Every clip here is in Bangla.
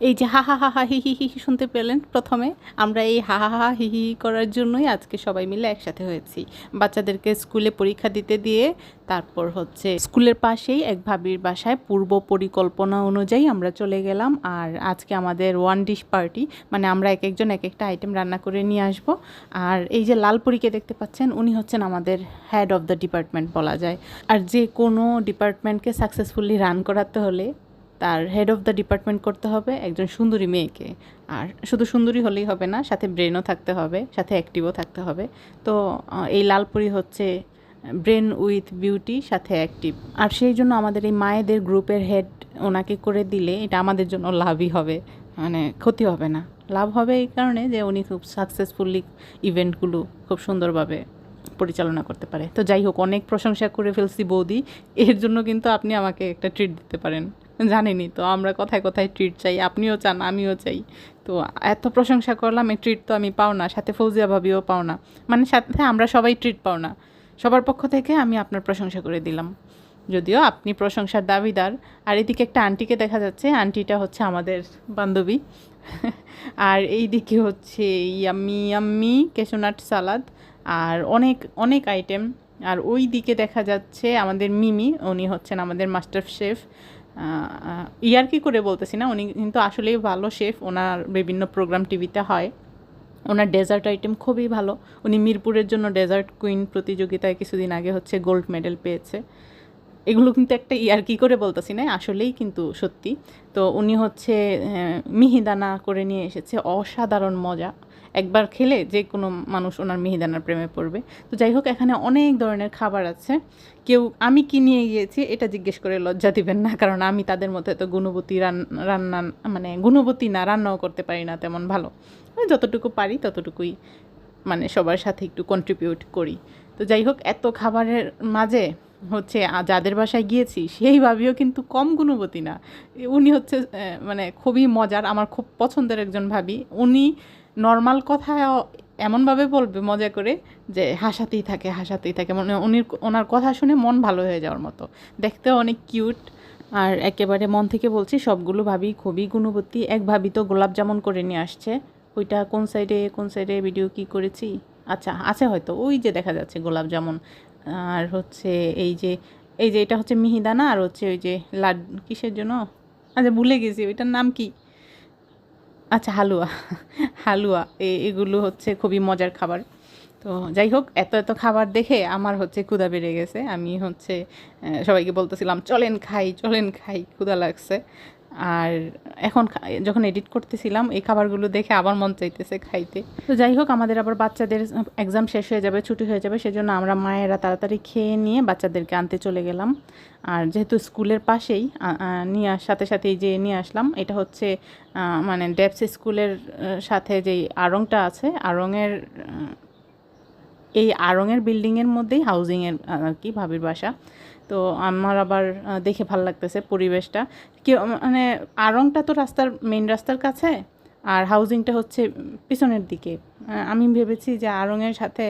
এই যে হা হা হা হা হি হি হি শুনতে পেলেন প্রথমে। আমরা এই হা হা হা হি হি করার জন্যই আজকে সবাই মিলে একসাথে হয়েছি। বাচ্চাদেরকে স্কুলে পরীক্ষা দিতে দিয়ে তারপর হচ্ছে স্কুলের পাশেই এক ভাবির বাসায় পূর্ব পরিকল্পনা অনুযায়ী আমরা চলে গেলাম। আর আজকে আমাদের ওয়ান ডিশ পার্টি মানে আমরা এক একজন এক একটা আইটেম রান্না করে নিয়ে আসব। আর এই যে লালপুরিকে দেখতে পাচ্ছেন, উনি হচ্ছেন আমাদের হেড অফ দ্য ডিপার্টমেন্ট বলা যায়। আর যে কোনো ডিপার্টমেন্টকে সাকসেসফুলি রান করাতে হলে তার হেড অফ দ্য ডিপার্টমেন্ট করতে হবে, একজন সুন্দরী মেয়েকে। আর শুধু সুন্দরী হলেই হবে না, সাথে ব্রেনও থাকতে হবে, সাথে অ্যাক্টিভও থাকতে হবে। তো এই লালপুরি হচ্ছে ব্রেন উইথ বিউটি সাথে অ্যাক্টিভ আর সেই জন্য আমাদের এই মায়েদের গ্রুপের হেড ওনাকে করে দিলে এটা আমাদের জন্য লাভই হবে। মানে ক্ষতি হবে না। লাভ হবে এই কারণে যে উনি খুব সাকসেসফুলি ইভেন্টগুলো খুব সুন্দরভাবে পরিচালনা করতে পারে। তো যাই হোক, অনেক প্রশংসা করে ফেলছি বৌদি। এর জন্য কিন্তু আপনি আমাকে একটা ট্রিট দিতে পারেন। জানেনই তো, আমরা কথায় কথায় ট্রিট চাই, আপনিও চান, আমিও চাই। তো এত প্রশংসা করলাম, এই ট্রিট তো আমি পাও না, সাথে ফৌজিয়া ভাবিও পাও না। মানে সাথে আমরা সবাই ট্রিট পাও না। সবার পক্ষ থেকে আমি আপনার প্রশংসা করে দিলাম। যদিও আপনি প্রশংসার দাবিদার। আর এদিকে একটা আন্টিকে দেখা যাচ্ছে, আন্টিটা হচ্ছে আমাদের বান্ধবী। আর এই দিকে হচ্ছে ইয়াম্মি ইয়াম্মি, কেশোনাট সালাদ, আর অনেক অনেক আইটেম আর ওই দিকে দেখা যাচ্ছে আমাদের মিমি, উনি হচ্ছেন আমাদের মাস্টার শেফ ইয়ার কি করে বলতেছি না? উনি কিন্তু আসলেই ভালো শেফ। ওনার বিভিন্ন প্রোগ্রাম টিভিতে হয়। ওনার ডেজার্ট আইটেম খুবই ভালো। উনি মিরপুরের জন্য ডেজার্ট কুইন প্রতিযোগিতায় কিছুদিন আগে হচ্ছে গোল্ড মেডেল পেয়েছে। এগুলো কিন্তু একটা ইয়ার কি করে বলতেছি না? আসলেই কিন্তু সত্যি। তো উনি হচ্ছে মিহিদানা করে নিয়ে এসেছে। অসাধারণ মজা। একবার খেলে যে কোনো মানুষ ওনার মিহিদানার প্রেমে পড়বে। তো যাই হোক, এখানে অনেক ধরনের খাবার আছে। কেউ, আমি কি নিয়ে গিয়েছি এটা জিজ্ঞেস করে লজ্জা দিবেন না, কারণ আমি তাদের মধ্যে তো গুণবতী রান- রান্না মানে গুণবতী না, রান্নাও করতে পারি না তেমন ভালো। যতটুকু পারি ততটুকুই মানে সবার সাথে একটু কন্ট্রিবিউট করি। তো যাই হোক, এত খাবারের মাঝে হচ্ছে যাদের বাসায় গিয়েছি, সেই ভাবিও কিন্তু কম গুণবতী না। উনি হচ্ছে মানে খুবই মজার, আমার খুব পছন্দের একজন ভাবি। উনি নর্মাল কথা এমনভাবে বলবে, মজা করে, যে হাসাতেই থাকে হাসাতেই থাকে। মানে উনি ওনার কথা শুনে মন ভালো হয়ে যাওয়ার মতো। দেখতেও অনেক কিউট আর একেবারে মন থেকে বলছি, সবগুলো ভাবি খুবই গুণবতী। এক ভাবি তো গোলাপ জামুন করে নিয়ে আসছে। ওইটা কোন সাইডে কোন সাইডে ভিডিও কি করেছি? আচ্ছা আছে হয়তো। ওই যে দেখা যাচ্ছে গোলাপ জামুন। আর হচ্ছে এই যে এই যে এটা হচ্ছে মিহিদানা, আর হচ্ছে ওই যে লাড, কিসের জন্য? আচ্ছা ভুলে গেছি, ওইটার নাম কি? আচ্ছা হালুয়া। হালুয়া এগুলো হচ্ছে খুবই মজার খাবার। তো যাই হোক, এত এত খাবার দেখে আমার হচ্ছে ক্ষুধা বেড়ে গেছে। আমি হচ্ছে সবাইকে বলতেছিলাম, চলেন খাই চলেন খাই, ক্ষুধা লাগছে। আর এখন যখন এডিট করতেছিলাম, এই খাবারগুলো দেখে আবার মন চাইতেছে খাইতে। তো যাই হোক, আমাদের আবার বাচ্চাদের এক্সাম শেষ হয়ে যাবে, ছুটি হয়ে যাবে, সেজন্য আমরা মায়েরা তাড়াতাড়ি খেয়ে নিয়ে বাচ্চাদেরকে আনতে চলে গেলাম। আর যেহেতু স্কুলের পাশেই নিয়ে সাথে সাথে যে নিয়ে আসলাম, এটা হচ্ছে মানে ডেপস স্কুলের সাথে যেই আড়ংটা আছে, আড়ংয়ের এই আড়ংয়ের বিল্ডিংয়ের মধ্যেই হাউজিংয়ের আর কি ভাবির বাসা। তো আমার আবার দেখে ভালো লাগতেছে পরিবেশটা। কি মানে আড়ংটা তো রাস্তার মেন রাস্তার কাছে, আর হাউজিংটা হচ্ছে পিছনের দিকে। আমি ভেবেছি যে আড়ংয়ের সাথে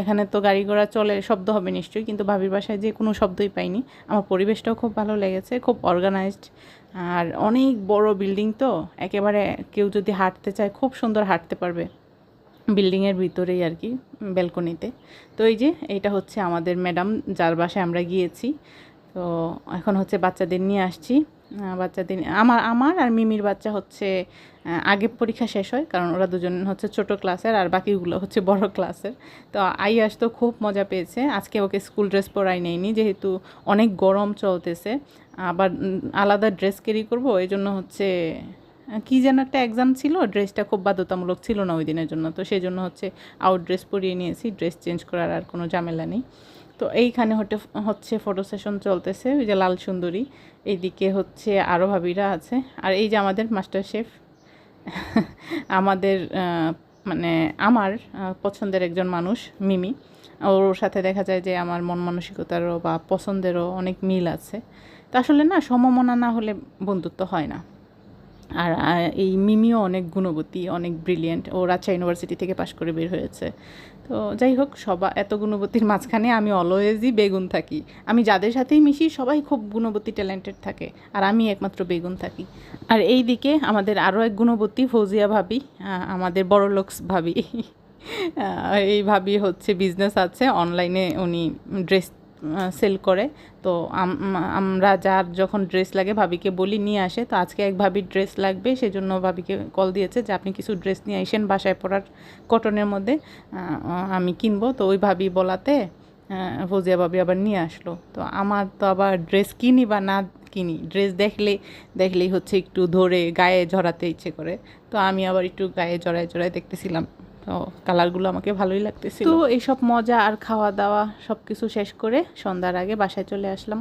এখানে তো গাড়ি ঘোড়া চলে, শব্দ হবে নিশ্চয়ই, কিন্তু ভাবির বাসায় যে কোনো শব্দই পাইনি। আমার পরিবেশটাও খুব ভালো লেগেছে, খুব অর্গানাইজড আর অনেক বড় বিল্ডিং তো, একেবারে কেউ যদি হাঁটতে চায়, খুব সুন্দর হাঁটতে পারবে। বিল্ডিংয়ের ভিতরেই আর কি ব্যালকনিতে তো এই যে, এটা হচ্ছে আমাদের ম্যাডাম যার বাসায় আমরা গিয়েছি। তো এখন হচ্ছে বাচ্চাদের নিয়ে আসছি। বাচ্চাদের আমার আমার আর মিমির বাচ্চা হচ্ছে আগে পরীক্ষা শেষ হয়, কারণ ওরা দুজন হচ্ছে ছোট ক্লাসের আর বাকিগুলো হচ্ছে বড় ক্লাসের তো আইয়াস তো খুব মজা পেয়েছে। আজকে ওকে স্কুল ড্রেস পরাই নেয়নি, যেহেতু অনেক গরম চলতেছে। আবার আলাদা ড্রেস ক্যারি করব এই জন্য হচ্ছে কি যেন একটা এক্সাম ছিল ড্রেসটা খুব বাধ্যতামূলক ছিল না ওই দিনের জন্য। তো সেই জন্য হচ্ছে আউট ড্রেস পরিয়ে নিয়েছি ড্রেস চেঞ্জ করার আর কোনো ঝামেলা নেই। তো এইখানে হচ্ছে ফটো সেশন চলতেছে, ওই যে লাল সুন্দরী। এইদিকে হচ্ছে আরও ভাবিরা আছে। আর এই যে আমাদের মাস্টার শেফ আমাদের মানে আমার পছন্দের একজন মানুষ, মিমি। ওর সাথে দেখা যায় যে আমার মন মানসিকতারও বা পছন্দেরও অনেক মিল আছে। তা আসলে না, সমমনা না হলে বন্ধুত্ব হয় না। আর এই মিমিও অনেক গুণবতী, অনেক ব্রিলিয়েন্ট ও রাজশাহী ইউনিভার্সিটি থেকে পাশ করে বের হয়েছে। তো যাই হোক, সবা, এত গুণবতীর মাঝখানে আমি অলওয়েজই বেগুন থাকি। আমি যাদের সাথেই মিশি, সবাই খুব গুণবতী ট্যালেন্টেড থাকে। আর আমি একমাত্র বেগুন থাকি। আর এই দিকে আমাদের আরও এক গুণবতী ফৌজিয়া ভাবি আমাদের বড় লোকস ভাবি এই ভাবি হচ্ছে বিজনেস আছে। অনলাইনে উনি ড্রেস সেল করে। তো আমরা যার যখন ড্রেস লাগে ভাবিকে বলি, নিয়ে আসে। তো আজকে এক ভাবির ড্রেস লাগবে, সেজন্য ভাবিকে কল দিয়েছে যে, আপনি কিছু ড্রেস নিয়ে আসেন বাসায় পরার কটনের মধ্যে। আমি কিনবো। তো ওই ভাবি বলাতে ফৌজিয়া ভাবি আবার নিয়ে আসলো। তো আমার তো আবার ড্রেস কিনি বা না কিনি ড্রেস দেখলে, দেখলেই হচ্ছে একটু ধরে গায়ে ঝরাতে ইচ্ছে করে। তো আমি আবার একটু গায়ে জড়ায় জড়ায় দেখতেছিলাম। তো কালারগুলো আমাকে ভালোই লাগতেছিল। তো এইসব মজা আর খাওয়া দাওয়া সব কিছু শেষ করে সন্ধ্যার আগে বাসায় চলে আসলাম।